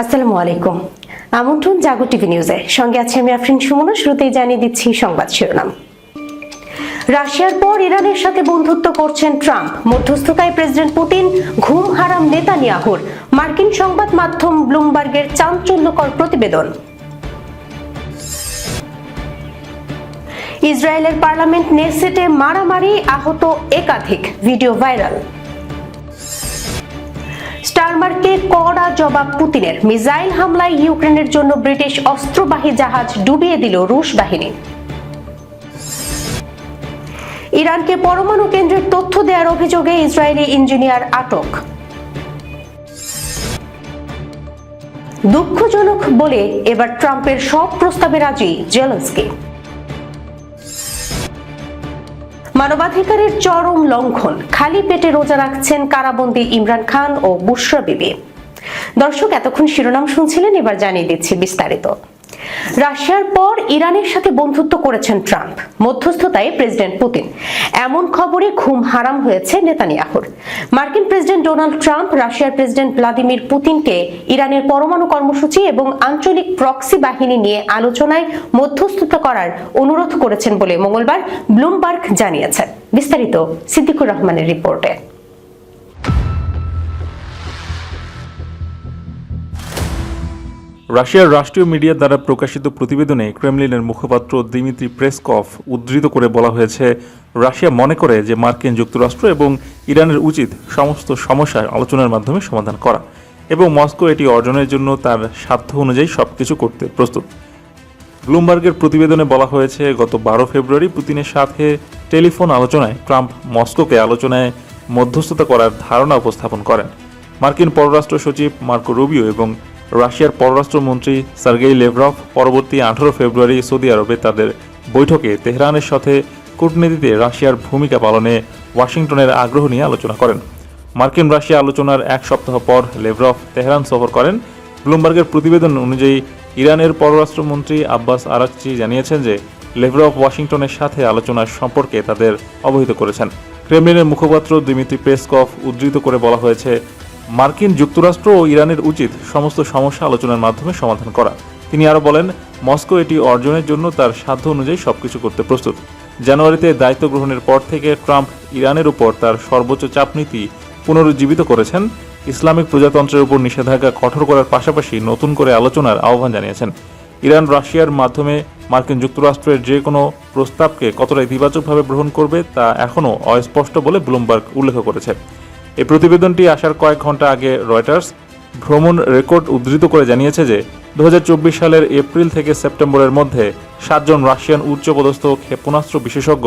আসসালামু আলাইকুম। আমন্ত্রণ জাগো টিভি নিউজে। সঙ্গে আছে আমি আফরিন সুমনা, শুরুতেই জানিয়ে দিচ্ছি সংবাদ শিরোনাম। রাশিয়ার পর ইরানের সাথে বন্ধুত্ব করছেন ট্রাম্প। মধ্যস্থতায় প্রেসিডেন্ট পুতিন, ঘুম হারাম নেতানিয়াহুর। মার্কিন সংবাদ মাধ্যম ব্লুমবার্গের চাঞ্চল্যকর প্রতিবেদন। ইসরায়েলের পার্লামেন্ট নেসেটে মারামারি আহত একাধিক। Video viral. স্টারমার্কে কড়া জবাব পুতিনের মিসাইল হামলায় ইউক্রেনের জন্য ব্রিটিশ অস্ত্রবাহী জাহাজ ডুবিয়ে দিল রুশ বাহিনী। ইরানকে পরমাণু কেন্দ্রের তথ্য দেওয়ার অভিযোগে ইসরায়েলি ইঞ্জিনিয়ার আটক। দুঃখজনক বলে এবার ট্রাম্পের সব প্রস্তাবে রাজি জেলেন্সকি। মানবাধিকারের চরম লঙ্ঘন। খালি পেটে রোজা রাখছেন কারাবন্দী ইমরান খান ও বুশরা বিবি। দর্শক, এতক্ষণ শিরোনাম শুনছিলেন, এবার জানিয়ে দিচ্ছি বিস্তারিত। রাশিয়ার পর ইরানের সাথে বন্ধুত্ব করেছেন ট্রাম্প, মধ্যস্থতায় প্রেসিডেন্ট পুতিন। এমন খবরে ঘুম হারাম হয়েছে নেতানিয়াহুর। মার্কিন প্রেসিডেন্ট ডোনাল্ড ট্রাম্প, রাশিয়ার প্রেসিডেন্ট ভ্লাদিমির পুতিনকে ইরানের পরমাণু কর্মসূচি এবং আঞ্চলিক প্রক্সি বাহিনী নিয়ে আলোচনায় মধ্যস্থতা করার অনুরোধ করেছেন বলে মঙ্গলবার ব্লুমবার্গ জানিয়েছেন। বিস্তারিত সিদ্দিকুর রহমানের রিপোর্টে। রাশিয়ার রাষ্ট্রীয় মিডিয়া দ্বারা প্রকাশিত প্রতিবেদনে ক্রেমলিনের মুখপাত্র দিমিত্রি প্রেসকফ উদ্ধৃত করে বলা হয়েছে, রাশিয়া মনে করে যে মার্কিন যুক্তরাষ্ট্র এবং ইরানের উচিত সমস্ত সমস্যার আলোচনার মাধ্যমে সমাধান করা এবং মস্কো এটি অর্জনের জন্য তার সাধ্য অনুযায়ী সব কিছু করতে প্রস্তুত। ব্লুমবার্গের প্রতিবেদনে বলা হয়েছে, গত বারো ফেব্রুয়ারি পুতিনের সাথে টেলিফোন আলোচনায় ট্রাম্প মস্কোকে আলোচনায় মধ্যস্থতা করার ধারণা উপস্থাপন করেন। মার্কিন পররাষ্ট্র সচিব মার্কো রুবিও এবং রাশিয়ার পররাষ্ট্রমন্ত্রী সার্গেই লেভরভ পরবর্তী আঠারো ফেব্রুয়ারি সৌদি আরবে তাদের বৈঠকে তেহরানের সাথে কূটনীতিতে রাশিয়ার ভূমিকা পালনে ওয়াশিংটনের আগ্রহ নিয়ে আলোচনা করেন। মার্কিন রাশিয়া আলোচনার এক সপ্তাহ পর লেভরভ তেহরান সফর করেন। ব্লুমবার্গের প্রতিবেদন অনুযায়ী, ইরানের পররাষ্ট্রমন্ত্রী আব্বাস আরাকচি জানিয়েছেন যে, লেভরভ ওয়াশিংটনের সাথে আলোচনার সম্পর্কে তাদের অবহিত করেছেন। ক্রেমলিনের মুখপাত্র দিমিত্রি পেসকফ উদ্ধৃত করে বলা হয়েছে মার্কিন যুক্তরাষ্ট্র ও ইরানের উচিত সমস্ত সমস্যা আলোচনার মাধ্যমে সমাধান করা। তিনি আরও বলেন, মস্কো এটি অর্জনের জন্য তার সাধ্য অনুযায়ী সবকিছু করতে প্রস্তুত। জানুয়ারিতে দায়িত্ব গ্রহণের পর থেকে ট্রাম্প ইরানের উপর তার সর্বোচ্চ চাপ নীতি পুনরুজ্জীবিত করেছেন। ইসলামিক প্রজাতন্ত্রের উপর নিষেধাজ্ঞা কঠোর করার পাশাপাশি নতুন করে আলোচনার আহ্বান জানিয়েছেন। ইরান রাশিয়ার মাধ্যমে মার্কিন যুক্তরাষ্ট্রের যে কোনো প্রস্তাবকে কতটা ইতিবাচকভাবে গ্রহণ করবে তা এখনও অস্পষ্ট বলে ব্লুমবার্গ উল্লেখ করেছে। এই প্রতিবেদনটি আসার কয়েক ঘণ্টা আগে রয়টার্স ভ্রমণ রেকর্ড উদ্ধৃত করে জানিয়েছে যে দু হাজার চব্বিশ সালের এপ্রিল থেকে সেপ্টেম্বরের মধ্যে সাতজন রাশিয়ান উচ্চপদস্থ ক্ষেপণাস্ত্র বিশেষজ্ঞ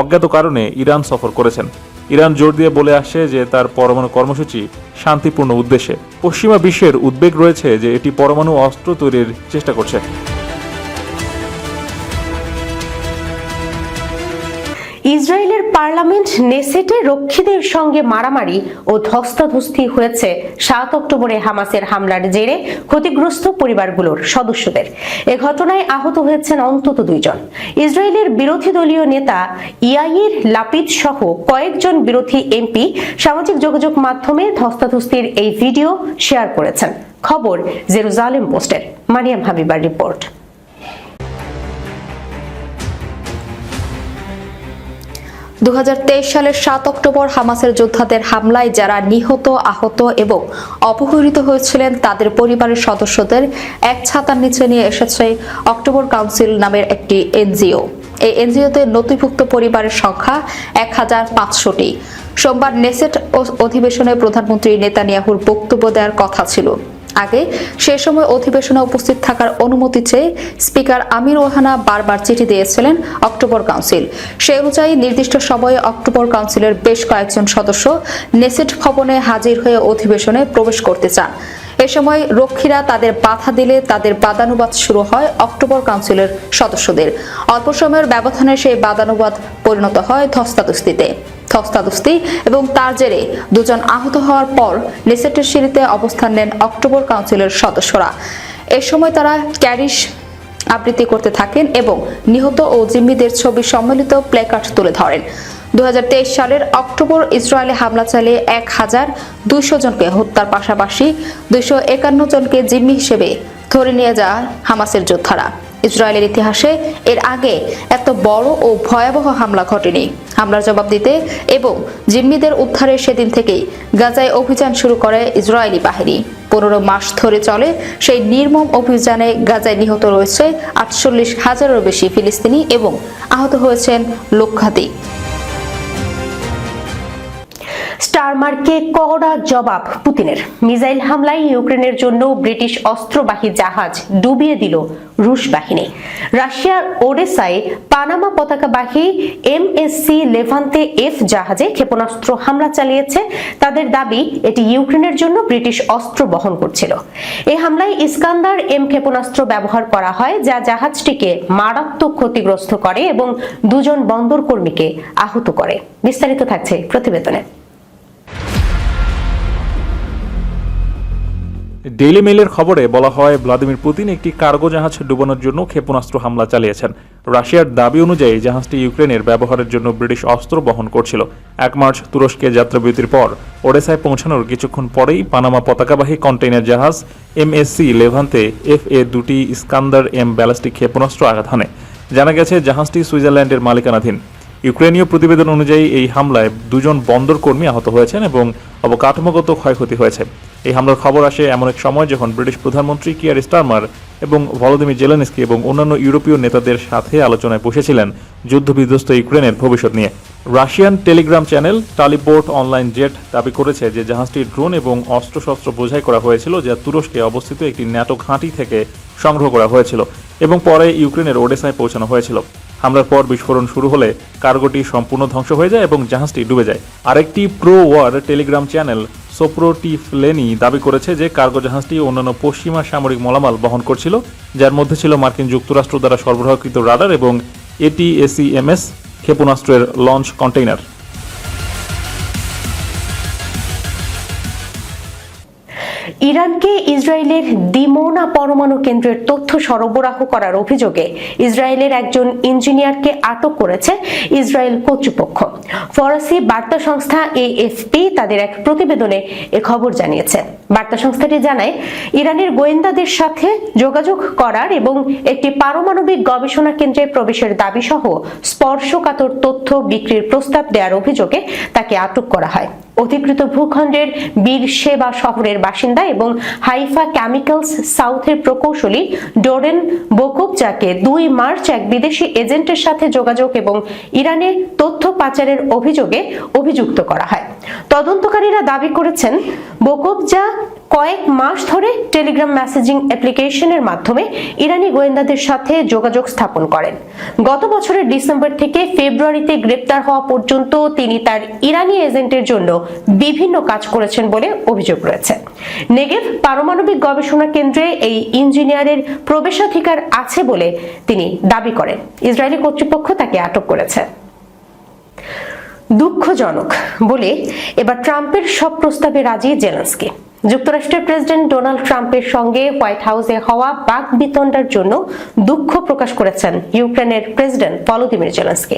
অজ্ঞাত কারণে ইরান সফর করেছেন। ইরান জোর দিয়ে বলে আসে যে, তার পরমাণু কর্মসূচি শান্তিপূর্ণ উদ্দেশ্যে। পশ্চিমা বিশ্বের উদ্বেগ রয়েছে যে, এটি পরমাণু অস্ত্র তৈরির চেষ্টা করছে। ইসরায়েলের পার্লামেন্ট নেসেটে রক্ষীদের সঙ্গে মারামারি ও ধস্তাধস্তি হয়েছে। সাত অক্টোবরে হামাসের হামলার জেরে ক্ষতিগ্রস্ত পরিবারগুলোর সদস্যদের। এ ঘটনায় আহত হয়েছেন অন্তত দুইজন। ইসরায়েলের বিরোধী দলীয় নেতা ইয়াইর লাপিদ সহ কয়েকজন বিরোধী এমপি সামাজিক যোগাযোগ মাধ্যমে ধস্তাধস্তির এই ভিডিও শেয়ার করেছেন। খবর জেরুজালেম পোস্টের। মারিয়াম হাবিবার রিপোর্ট। দুহাজার তেইশ সালের সাত অক্টোবর হামাসের যোদ্ধাদের হামলায় যারা নিহত, আহত এবং অপহৃত হয়েছিলেন, তাদের পরিবারের সদস্যদের এক ছাতার নিচে নিয়ে এসেছে অক্টোবর কাউন্সিল নামের একটি এনজিও। এই এনজিওতে নথিভুক্ত পরিবারের সংখ্যা এক হাজার পাঁচশোটি। সোমবার নেসেট অধিবেশনে প্রধানমন্ত্রী নেতানিয়াহুর বক্তব্য দেওয়ার কথা ছিল। আগে। সে সময় অধিবেশনে উপস্থিত থাকার অনুমতি চেয়ে স্পিকার আমির ওহানা বারবার চিঠি দিয়েছিলেন অক্টোবর কাউন্সিল। সে অনুযায়ী নির্দিষ্ট সময়ে অক্টোবর কাউন্সিলের বেশ কয়েকজন সদস্য নেসেট ভবনে হাজির হয়ে অধিবেশনে প্রবেশ করতে চান। এ সময় রক্ষীরা তাদের বাধা দিলে তাদের বাদানুবাদ শুরু হয় অক্টোবর কাউন্সিলের সদস্যদের। অল্প সময়ের ব্যবধানে সেই বাদানুবাদ পরিণত হয় ধস্তাধস্তিতে। ধস্তাধস্তি এবং তার জেরে দুজন আহত হওয়ার পর নেসেটের সিঁড়িতে অবস্থান নেন অক্টোবর কাউন্সিলের সদস্যরা। এ সময় তারা ক্যারিশ আবৃত্তি করতে থাকেন এবং নিহত ও জিম্মিদের ছবি সম্মিলিত প্লেকার্ড তুলে ধরেন। দুই হাজার তেইশ সালের অক্টোবর ইসরায়েলে হামলা চালিয়ে এক হাজার দুইশো জনকে হত্যার পাশাপাশি দুইশো একান্ন জনকে জিম্মি হিসেবে ধরে নিয়ে যায় হামাসের যোদ্ধারা। ইসরায়েলের ইতিহাসে এর আগে এত বড় ও ভয়াবহ হামলা ঘটেনি। হামলার জবাব দিতে এবং জিম্মিদের উদ্ধারের সেদিন থেকেই গাজায় অভিযান শুরু করে ইসরায়েলি বাহিনী। পনেরো মাস ধরে চলে সেই নির্মম অভিযানে গাজায় নিহত রয়েছে আটচল্লিশ হাজারেরও বেশি ফিলিস্তিনি এবং আহত হয়েছেন লক্ষাধিক। স্টারমার্কে কড়া জবাব পুতিনের। মিসাইল হামলায় ইউক্রেনের জন্য ব্রিটিশ অস্ত্রবাহী জাহাজ ডুবিয়ে দিল রুশ বাহিনী। রাশিয়ার ওডেসায় পানামা পতাকাবাহী এমএসসি লেভান্তে এফ জাহাজে ক্ষেপণাস্ত্র হামলা চালিয়েছে। তাদের দাবি, এটি ইউক্রেনের জন্য ব্রিটিশ অস্ত্র বহন করছিল। এ হামলায় ইস্কান্দার এম ক্ষেপণাস্ত্র ব্যবহার করা হয়, যা জাহাজটিকে মারাত্মক ক্ষতিগ্রস্ত করে এবং দুজন বন্দর কর্মীকে আহত করে। বিস্তারিত থাকছে প্রতিবেদনে। ডেইলি মেইলের খবরে বলা হয়, ভ্লাদিমির পুতিন একটি কার্গো জাহাজ ডুবানোর জন্য ক্ষেপণাস্ত্র হামলা চালিয়েছেন। রাশিয়ার দাবি অনুযায়ী, জাহাজটি ইউক্রেনের ব্যবহারের জন্য ব্রিটিশ অস্ত্র বহন করছিল। এক মার্চ তুরস্কে যাত্রাবিরতির পর ওডেসায় পৌঁছানোর কিছুক্ষণ পরেই পানামা পতাকাবাহী কন্টেইনার জাহাজ এমএসসি লেভান্তে এফ এ দুটি ইস্কান্দার এম ব্যালিস্টিক ক্ষেপণাস্ত্র আঘাত হানে। জানা গেছে, জাহাজটি সুইজারল্যান্ডের মালিকানাধীন। ইউক্রেনীয় প্রতিবেদন অনুযায়ী এই হামলায় দুজন বন্দর কর্মী আহত হয়েছেন এবং অবকাঠামোগত ক্ষয়ক্ষতি হয়েছে। এই হামলার খবর আসে এমন এক সময় যখন ব্রিটিশ প্রধানমন্ত্রী কিয়ার স্টারমার এবং ভলোদিমির জেলেনস্কি এবং অন্যান্য ইউরোপীয় নেতাদের সাথে আলোচনায় বসেছিলেন যুদ্ধবিধ্বস্ত ইউক্রেনের ভবিষ্যৎ নিয়ে। রাশিয়ান টেলিগ্রাম চ্যানেল টালিপোর্ট অনলাইন জেট দাবি করেছে যে জাহাজটি ড্রোন এবং অস্ত্রশস্ত্র বোঝাই করা হয়েছিল যা তুরস্কে অবস্থিত একটি ন্যাটো ঘাঁটি থেকে সংগ্রহ করা হয়েছিল এবং পরে ইউক্রেনের ওডেসায় পৌঁছানো হয়েছিল। হামলার পর বিস্ফোরণ শুরু হলে কার্গোটি সম্পূর্ণ ধ্বংস হয়ে যায় এবং জাহাজটি ডুবে যায়। আরেকটি প্রো ওয়ার টেলিগ্রাম চ্যানেল সোপ্রোটিফলেনি দাবি করেছে যে কার্গো জাহাজটি অন্যান্য পশ্চিমা সামরিক মলামাল বহন করছিল, যার মধ্যে ছিল মার্কিন যুক্তরাষ্ট্র দ্বারা সরবরাহকৃত রাডার এবং এটিএসিএমএস ক্ষেপণাস্ত্রের লঞ্চ কন্টেইনার ইরানকে ইসরায়েলের দিমোনা পরমাণু কেন্দ্রের তথ্য সরবরাহ করার অভিযোগে ইসরায়েলের একজন ইঞ্জিনিয়ারকে আটক করেছে ইসরায়েল কর্তৃপক্ষ। ফরাসি বার্তা সংস্থা এএফপি তাদের এক প্রতিবেদনে এ খবর জানিয়েছে। বার্তা সংস্থাটি জানায়, ইরানের গোয়েন্দাদের সাথে যোগাযোগ করার এবং একটি পারমাণবিক গবেষণা কেন্দ্রে প্রবেশের দাবি সহ স্পর্শকাতর তথ্য বিক্রির প্রস্তাব দেওয়ার অভিযোগে তাকে আটক করা হয়। অধিকৃত ভূখণ্ডের বীর সেবা শহরের বাসিন্দা এবং হাইফা কেমিক্যালস সাউথের প্রকৌশলী ডোরেন বোকোবজাকে দুই মার্চ এক বিদেশি এজেন্টের সাথে যোগাযোগ এবং ইরানে তথ্য পাচারের অভিযোগে অভিযুক্ত করা হয়। তদন্তকারীরা দাবি করেছেন বোকোবজা কয়েক মাস ধরে টেলিগ্রাম মেসেজিং অ্যাপ্লিকেশনের মাধ্যমে ইরানি গোয়েন্দাদের সাথে যোগাযোগ স্থাপন করেন। গত বছরের ডিসেম্বর থেকে ফেব্রুয়ারিতে গ্রেপ্তার হওয়া পর্যন্ত তিনি তার ইরানি এজেন্টের জন্য বিভিন্ন কাজ করেছেন বলে অভিযোগ রয়েছে। নেগেভ পারমাণবিক গবেষণা কেন্দ্রে এই ইঞ্জিনিয়ারের প্রবেশাধিকার আছে বলে তিনি দাবি করেন। ইসরায়েলি কর্তৃপক্ষ তাকে আটক করেছে। দুঃখজনক বলে এবার ট্রাম্পের সব প্রস্তাবে রাজি জেলেন্সকি। যুক্তরাষ্ট্রের প্রেসিডেন্ট ডোনাল্ড ট্রাম্পের সঙ্গে হোয়াইট হাউসে হওয়া বাক বিতণ্ডার জন্য দুঃখ প্রকাশ করেছেন ইউক্রেনের প্রেসিডেন্ট ভলোদিমির জেলেন্সকি।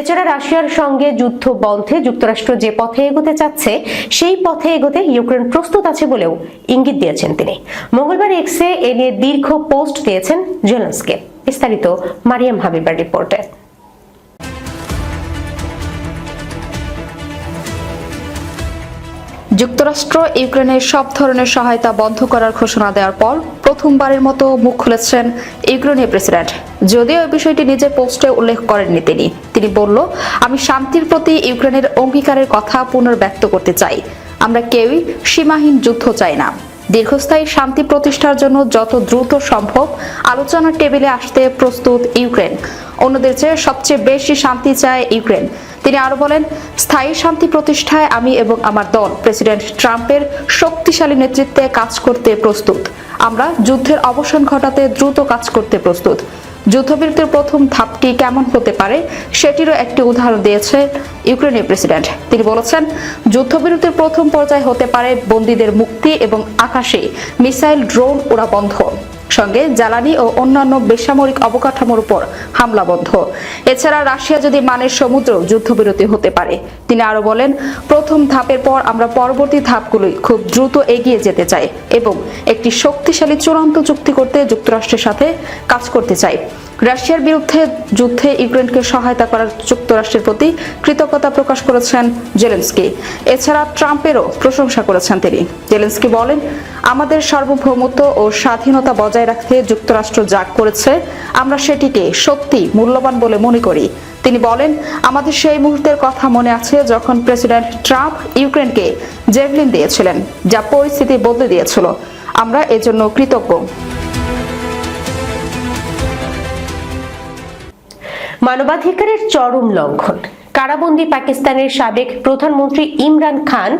এছাড়া রাশিয়ার সঙ্গে যুদ্ধ বন্ধে যুক্তরাষ্ট্র যে পথে এগোতে চাচ্ছে, সেই পথে এগোতে ইউক্রেন প্রস্তুত আছে বলেও ইঙ্গিত দিয়েছেন তিনি। মঙ্গলবার এক্সে এ নিয়ে দীর্ঘ পোস্ট দিয়েছেন জেলেন্সকি। বিস্তারিত মারিয়াম হাবিবার রিপোর্টে। যুক্তরাষ্ট্র, ইউক্রেনের সব ধরনের সহায়তা বন্ধ করার ঘোষণা দেওয়ার পর প্রথমবারের মতো মুখ খুলেছেন ইউক্রেনের প্রেসিডেন্ট। যদিও এই বিষয়টি নিজের পোস্টে উল্লেখ করেননি তিনি। তিনি বলল, আমি শান্তির প্রতি ইউক্রেনের অঙ্গীকারের কথা পুনর্ব্যক্ত করতে চাই। আমরা কেউই সীমাহীন যুদ্ধ চাই না। দীর্ঘস্থায়ী শান্তি প্রতিষ্ঠার জন্য যত দ্রুত সম্ভব আলোচনার টেবিলে আসতে প্রস্তুত ইউক্রেন। অন্যদের চেয়ে সবচেয়ে বেশি শান্তি চায় ইউক্রেন। তিনি আরও বলেন, স্থায়ী শান্তি প্রতিষ্ঠায় আমি এবং আমার দল প্রেসিডেন্ট ট্রাম্পের শক্তিশালী নেতৃত্বে কাজ করতে প্রস্তুত। আমরা যুদ্ধের অবসান ঘটাতে দ্রুত কাজ করতে প্রস্তুত। যুদ্ধবিরতির প্রথম ধাপটি কেমন হতে পারে সেটিরও একটি উদাহরণ দিয়েছে ইউক্রেনের প্রেসিডেন্ট। তিনি বলেছেন, যুদ্ধবিরতির প্রথম পর্যায়ে হতে পারে বন্দীদের মুক্তি এবং আকাশে মিসাইল ড্রোন ওরা বন্ধ। সঙ্গে জ্বালানি ও অন্যান্য বেসামরিক অবকাঠামোর উপর হামলা বন্ধ। এছাড়া রাশিয়া যদি মানের সমুদ্র যুদ্ধবিরতি হতে পারে, তিনি আরও বলেন, প্রথম ধাপের পর আমরা পরবর্তী ধাপগুলোই খুব দ্রুত এগিয়ে যেতে চাই এবং একটি শক্তিশালী চূড়ান্ত চুক্তি করতে যুক্তরাষ্ট্রের সাথে কাজ করতে চাই। রাশিয়ার বিরুদ্ধে যুদ্ধে ইউক্রেনকে সহায়তা করার যুক্তরাষ্ট্রের প্রতি কৃতজ্ঞতা প্রকাশ করেছেন জেলেন্সকি। এছাড়া ট্রাম্পেরও প্রশংসা করেছেন তিনি। জেলেন্সকি বলেন, আমাদের সার্বভৌমত্ব ও স্বাধীনতা বজায় রাখতে যুক্তরাষ্ট্র যা করেছে, আমরা সেটিকে সত্যি মূল্যবান বলে মনে করি। তিনি বলেন, আমাদের সেই মুহূর্তের কথা মনে আছে যখন প্রেসিডেন্ট ট্রাম্প ইউক্রেনকে জেভলিন দিয়েছিলেন, যা পরিস্থিতি বদলে দিয়েছিল। আমরা এজন্য কৃতজ্ঞ। মানবাধিকারের চরম লঙ্ঘন। কারাবন্দি পাকিস্তানের সাবেক প্রধানমন্ত্রী ইমরান খান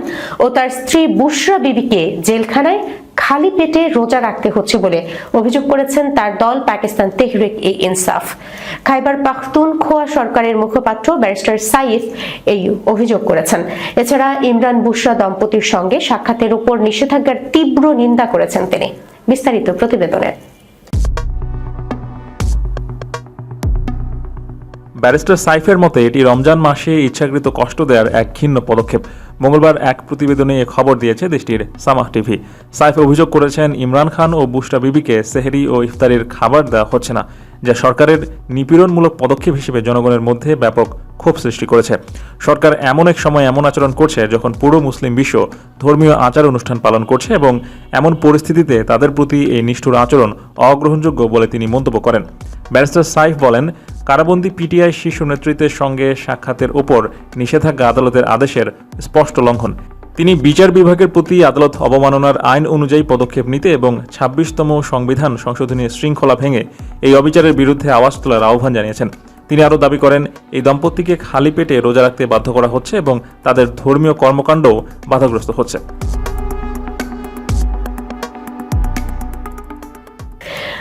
ও তার স্ত্রী বুশরা বিবিকে জেলখানায় খালি পেটে রোজা রাখতে হচ্ছে বলে অভিযোগ করেছেন তার দল পাকিস্তান তেহরিক এ ইনসাফ। খাইবার পাখতুন খোয়া সরকারের মুখপাত্র ব্যারিস্টার সাইফ এই অভিযোগ করেছেন। এছাড়া ইমরান বুশরা দম্পতির সঙ্গে সাক্ষাতের উপর নিষেধাজ্ঞার তীব্র নিন্দা করেছেন তিনি। বিস্তারিত প্রতিবেদনে। ব্যারিস্টার সাইফের মতে, এটি রমজান মাসে ইচ্ছাকৃত কষ্ট দেওয়ার এক ঘিন্ন পদক্ষেপ। মঙ্গলবার এক প্রতিবেদনে এ খবর দিয়েছে দেশটির সামাহ টিভি। সাইফ অভিযোগ করেছেন, ইমরান খান ও বুস্টা বিবিকে সেহেরি ও ইফতারির খাবার দেওয়া হচ্ছে না, যা সরকারের নিপীড়নমূলক পদক্ষেপ হিসেবে জনগণের মধ্যে ব্যাপক ক্ষোভ সৃষ্টি করেছে। সরকার এমন এক সময় এমন আচরণ করছে যখন পুরো মুসলিম বিশ্ব ধর্মীয় আচার অনুষ্ঠান পালন করছে এবং এমন পরিস্থিতিতে তাদের প্রতি এই নিষ্ঠুর আচরণ অগ্রহণযোগ্য বলে তিনি মন্তব্য করেন। ব্যারিস্টার সাইফ বলেন, কারাবন্দী পিটিআই শীর্ষ নেতৃত্বের সঙ্গে সাক্ষাতের ওপর নিষেধাজ্ঞা আদালতের আদেশের স্পষ্ট লঙ্ঘন। তিনি বিচার বিভাগের প্রতি আদালত অবমাননার আইন অনুযায়ী পদক্ষেপ নিতে এবং ছাব্বিশতম সংবিধান সংশোধনী শৃঙ্খলা ভেঙে এই অবিচারের বিরুদ্ধে আওয়াজ তোলার আহ্বান জানিয়েছেন। তিনি আরও দাবি করেন, এই দম্পতিকে খালি পেটে রোজা রাখতে বাধ্য করা হচ্ছে এবং তাদের ধর্মীয় কর্মকাণ্ডও বাধাগ্রস্ত হচ্ছে।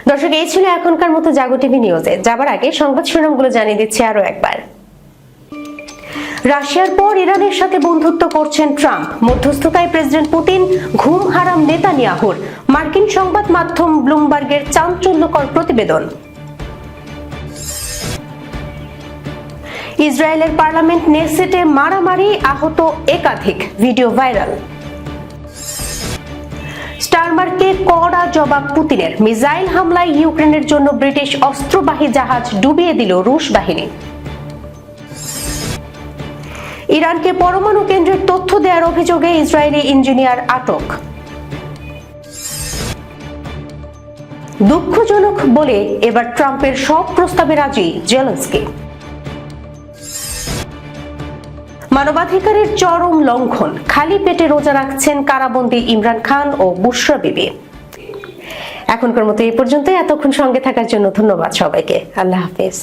দর্শক, এই ছিল এখনকার মতো জাগো টিভি নিউজে। যাবার আগে সংবাদ শিরোনামগুলো জানিয়ে দিচ্ছি আরও একবার। রাশিয়ার পর ইরানের সাথে বন্ধুত্ব করছেন ট্রাম্প। মধ্যস্থতায় প্রেসিডেন্ট পুতিন, ঘুম হারাম নেতানিয়াহুর। মার্কিন সংবাদ মাধ্যম ব্লুমবার্গের চাঞ্চল্যকর প্রতিবেদন। ইসরায়েলের পার্লামেন্ট নেসেটে মারামারি আহত একাধিক। Video viral. স্টারমার্কে কড়া জবাব পুতিনের। মিসাইল হামলায় ইউক্রেনের জন্য ব্রিটিশ অস্ত্রবাহী জাহাজ ডুবিয়ে দিল রুশ বাহিনী। ইরানকে পরমাণু কেন্দ্রের তথ্য দেওয়ার অভিযোগে ইসরায়েলি ইঞ্জিনিয়ার আটক। দুঃখজনক বলে এবার ট্রাম্পের সব প্রস্তাবে রাজি জেলেন্সকি। মানবাধিকারের চরম লঙ্ঘন। খালি পেটে রোজা রাখছেন কারাবন্দী ইমরান খান ও বুশরা বিবি। এখনকার মতো এই পর্যন্ত এতক্ষণ সঙ্গে থাকার জন্য ধন্যবাদ সবাইকে। আল্লাহ হাফেজ।